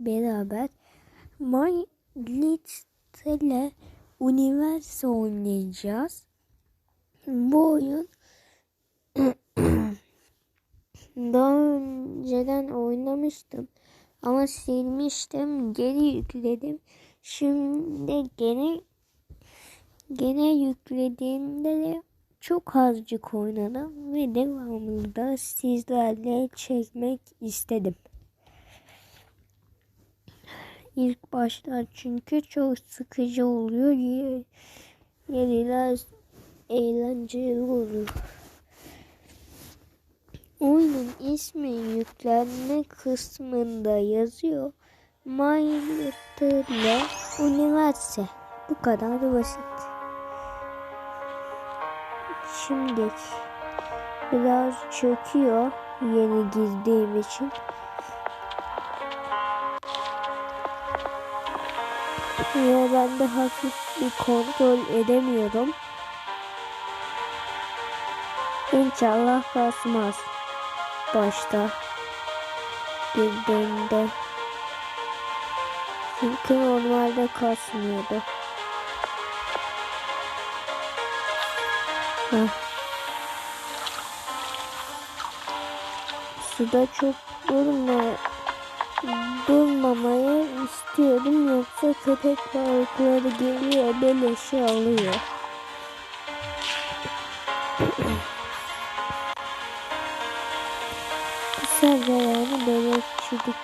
beraber My Little Universe oynayacağız. Bu oyun daha önceden oynamıştım ama silmiştim geri yükledim. Şimdi gene gene yüklediğimde de çok azıcık oynadım ve devamını da sizlerle çekmek istedim. İlk başlar çünkü çok sıkıcı oluyor. Ye- Yeniler eğlenceli olur. Oyunun ismi yüklenme kısmında yazıyor. Little Universe. Bu kadar basit. Şimdi biraz çöküyor yeni girdiğim için. Ve ben de hafif bir kontrol edemiyorum. İnşallah basmaz. Başta girdiğimde. Çünkü normalde kasmıyordu. Heh. Suda çok durma, durmamaya istiyorum yoksa köpek balıkları geliyor beleşi alıyor. Kısaca yani beleşçilik.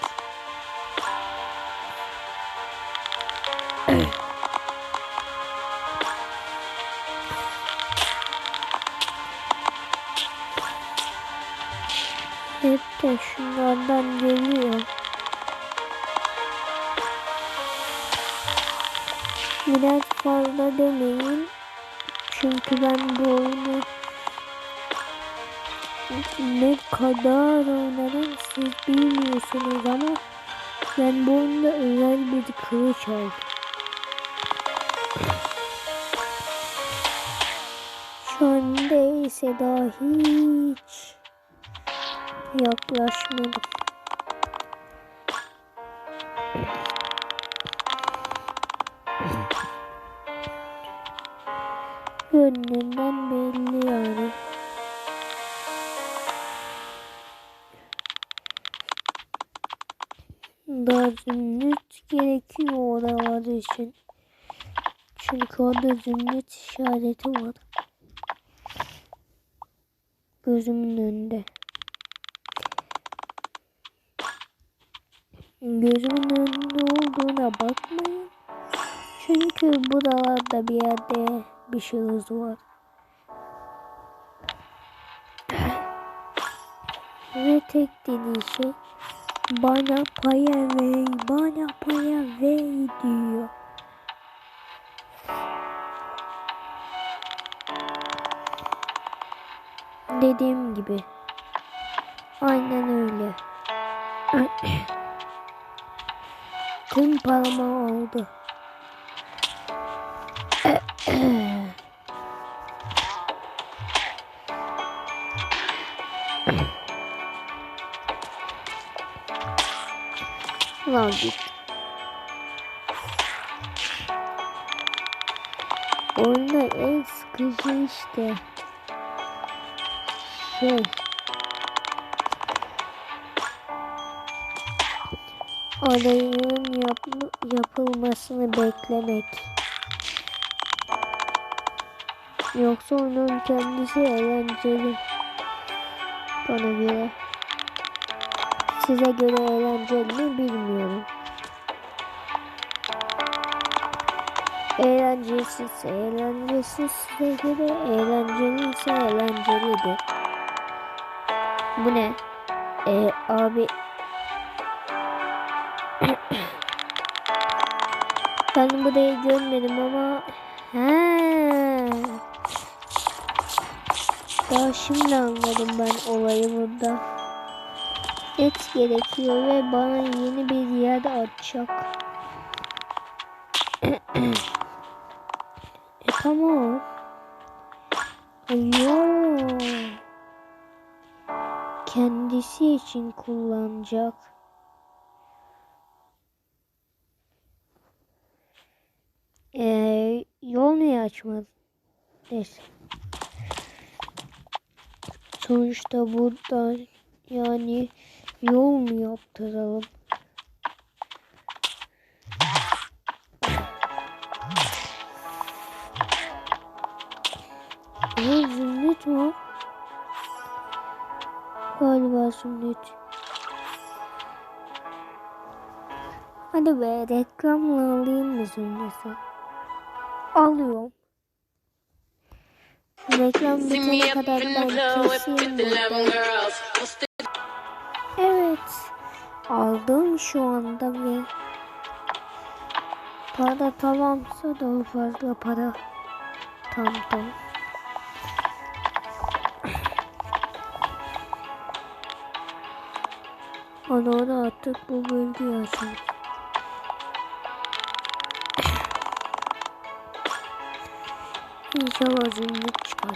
Kılıç aldım. Şu daha hiç yaklaşmadım. Zümrüt işareti var. Gözümün önünde. Gözümün önünde olduğuna bakmayın. Çünkü buralarda bir yerde bir şeyimiz var. Ve tek dediği şey bana paya ver, bana paya ver diyor. Dediğim gibi. Aynen öyle. Tüm paramı aldı. Lan git. Oyunda en sıkıcı işte. Şey. Olayın yap yapılmasını beklemek. Yoksa onun kendisi eğlenceli. Bana göre. Size göre eğlenceli mi bilmiyorum. Eğlencesiz, eğlencesiz size göre eğlenceli ise eğlencelidir. Bu ne? Ee, abi ben burayı görmedim ama he. Daha şimdi anladım ben olayı burada. Et gerekiyor ve bana yeni bir yer açacak. e tamam. Yo kendisi için kullanacak. Ee, yol niye açmadı? Neyse. Sonuçta buradan yani yol mu yaptıralım? Hadi be reklamla alayım zümrütü? Alıyorum. Reklam bitene kadar ben keseyim burada. Evet. Aldım şu anda ve para tamamsa daha fazla para. Tam tam. Ana ona artık bu bölgeyi açalım. İnşallah zümrüt çıkar.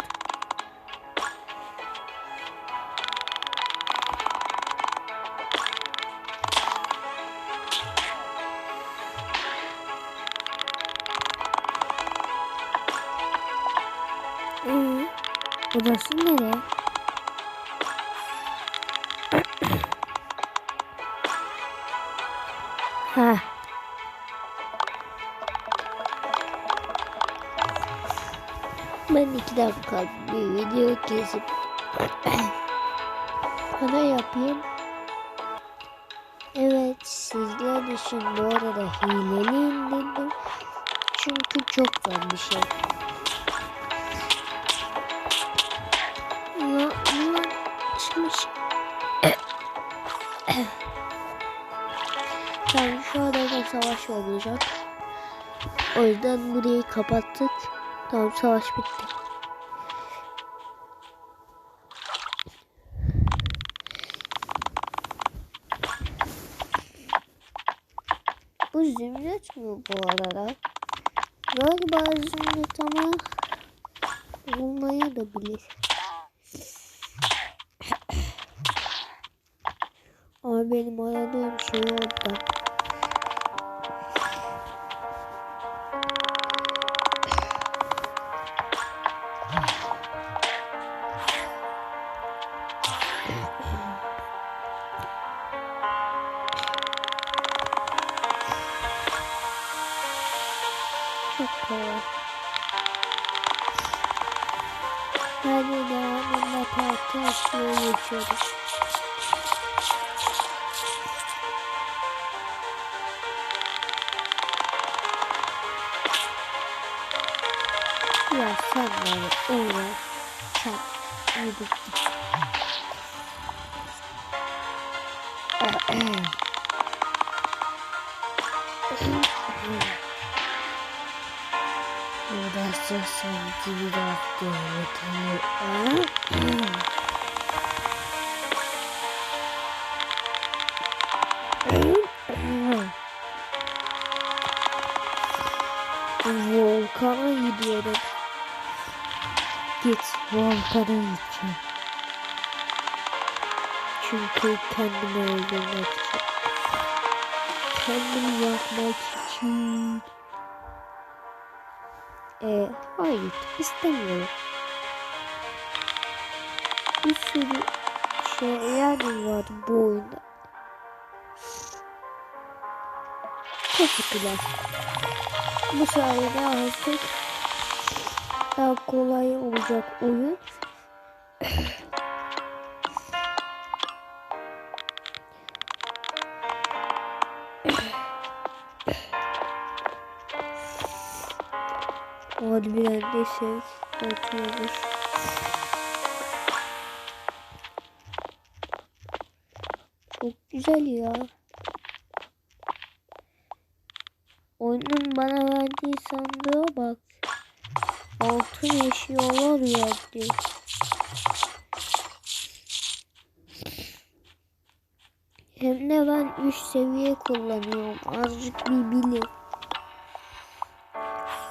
Ee, burası nere? Dakika bir video kesip para yapayım. Evet sizler için bu arada hileli indirdim. Çünkü çok zor bir şey. Ya ulan çıkmış. Tamam şu adada savaş olacak. O yüzden burayı kapattık. Tamam savaş bitti. Bu arada? Galiba zümrüt ama olmaya da bilir. Ama benim aradığım şey orada. Ya sen bana uğraş. Çak. Yürü. Burası sanki biraz tehlikeli. Volkana gidiyorum. Git volkana gideceğim. Çünkü kendimi öldürmek için. Kendimi yakmak için. Ee, hayır istemiyorum. Bir sürü şeyler var bu oyunda. Teşekkürler. Bu sayede artık daha kolay olacak oyun. Harbiden de ses atıyormuş. Çok güzel ya. Oyunun bana verdiği sandığa bak. Altın eşyalar verdi. Hem de ben 3 seviye kullanıyorum. Azıcık bir bilin.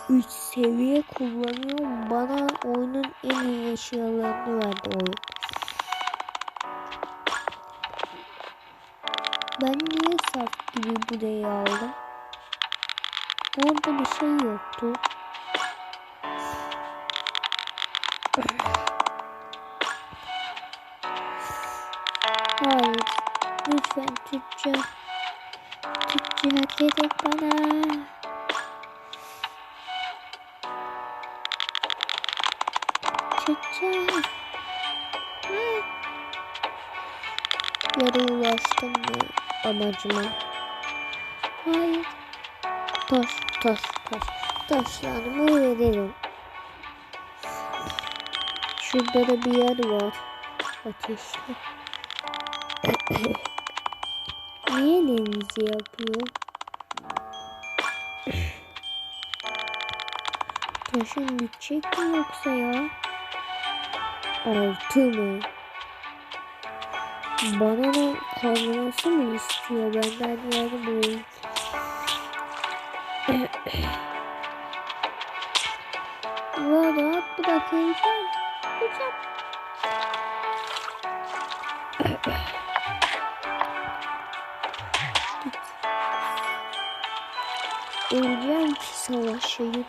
3 seviye kullanıyorum. Bana oyunun en iyi eşyalarını verdi oyun. Ben niye saf gibi burayı aldım? Orada bir şey yoktu. Lütfen. Türkçe hareket et bana. Türkçe. Hı. Yarı ulaştım mı amacıma? Hayır. Taş, taş, taş. Taşlarımı veririm. Şurada da bir yer var. Ateşli. Niye elinizi yapıyor? Taşın bitecek mi yoksa ya? Altı mı? Bana da kazması mı istiyor benden yani bu? Rahat bırakacağım. Bırak. Öleceğim ki savaşayım.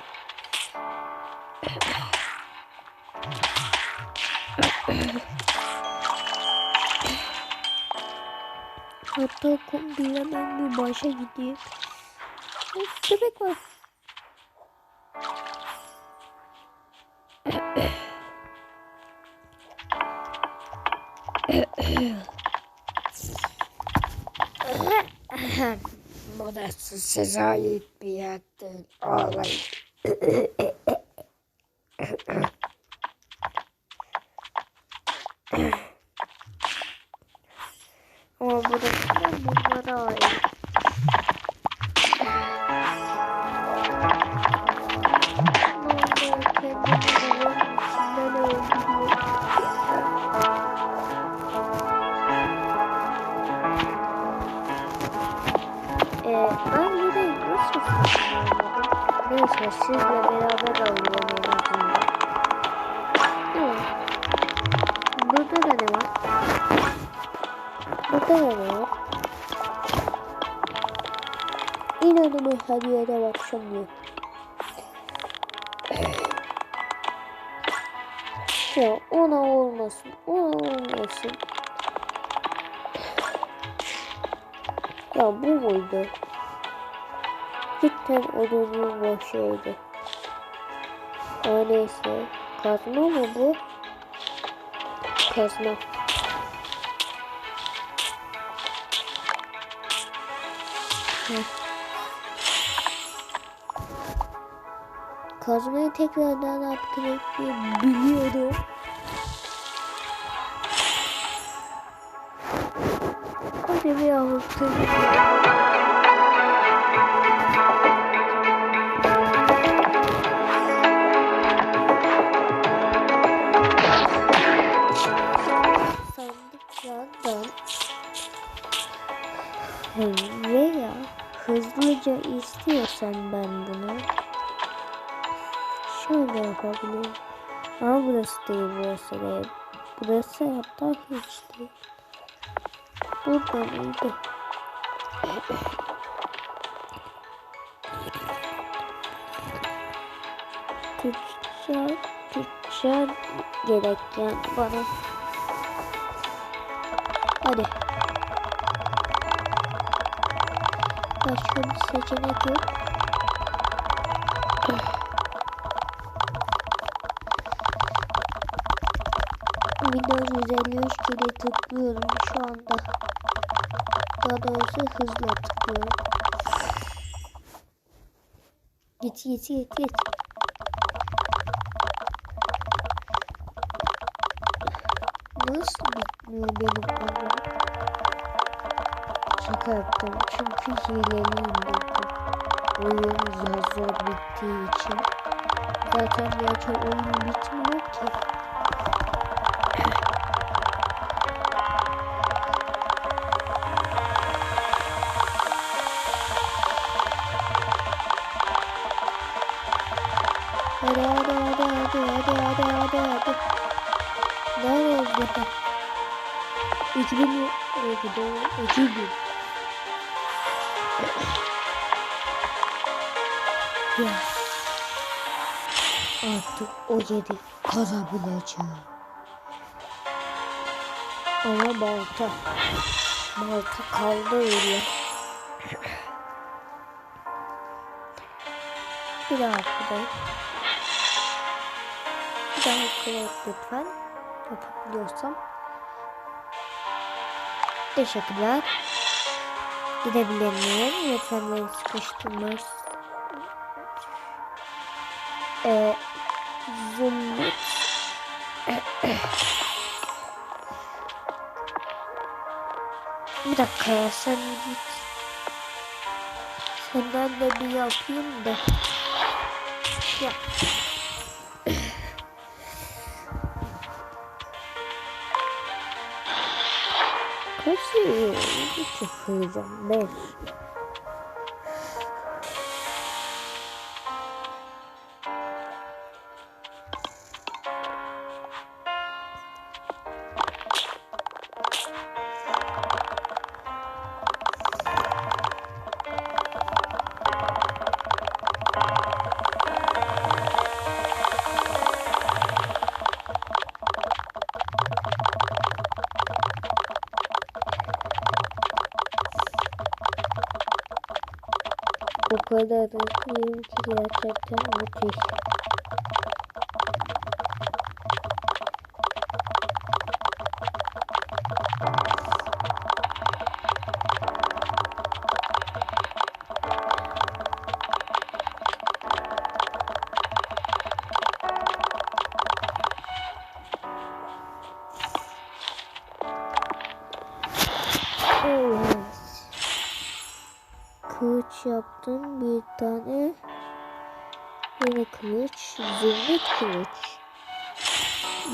Hatta kombiyle ben bir başa gideyim. Of köpek var. Burası size ait bir yerdir. Ağlayın. Ama burası da bunlara ait. Sizle beraber alıyorum. Evet. Burada da ne var? Burada da ne var? İnanın her yere bakacağım Ya ona olmasın, ona olmasın. Ya bu muydu? Cidden odunun başıydı. Aa neyse. Kazma mı bu? Kazma. Kazmayı tekrardan upgrade biliyorum. Hadi bir avutayım. Veya hızlıca istiyorsan ben bunu şöyle yapabilirim. Ama burası değil burası değil. Burası hatta hiç değil. Burada mıydı? Tüccar, tüccar gerek bana. Hadi. Başka bir seçenek yok. Windows 153 kere tıklıyorum şu anda. Daha doğrusu hızla tıklıyorum. Git git git git. Nasıl bitmiyor benim oyunum? Şaka yaptım çünkü hileliyim dedim. Oyun zor zor bittiği için. Zaten gerçi oyun bitmiyor ki. Hadi hadi hadi hadi hadi hadi hadi hadi. Nerede oldu? 2000 oldu. 2000. Ya. Artık o yeri kazabileceğim. Ama balta. Balta kaldı öyle. Bir daha okuyayım. Bir daha okuyayım lütfen. Yapabiliyorsam. Teşekkürler. Gidebilir miyim? Lütfen beni sıkıştırmaz. Ee, zümrüt. Bir dakika ya sen git. Senden de bir yapayım da. Ya. Kaç yıl hiç yapacağım ben. O kadar hızlıyım ki gerçekten müthiş. Zümrüt kılıç.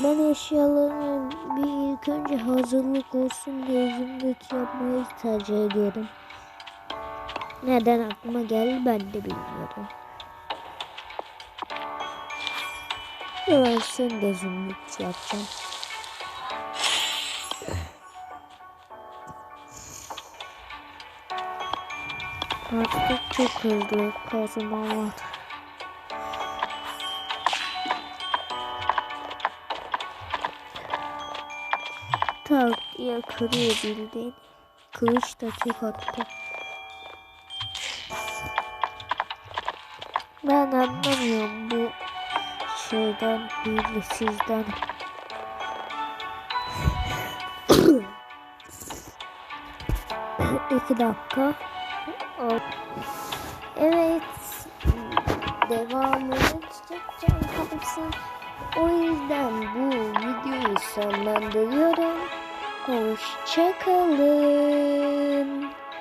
Ben eşyalarımı bir ilk önce hazırlık olsun diye zümrüt yapmayı tercih ediyorum. Neden aklıma geldi ben de bilmiyorum. Ve ben sen de zümrüt yapacağım. Artık çok hızlı kazma Tak ya kırıyor bildiğin. Kılıç da tek attı. Ben anlamıyorum bu şeyden hilesizden. İki dakika. Evet. Devamını çekeceğim kalsın. O yüzden bu videoyu sonlandırıyorum. Hoşçakalın.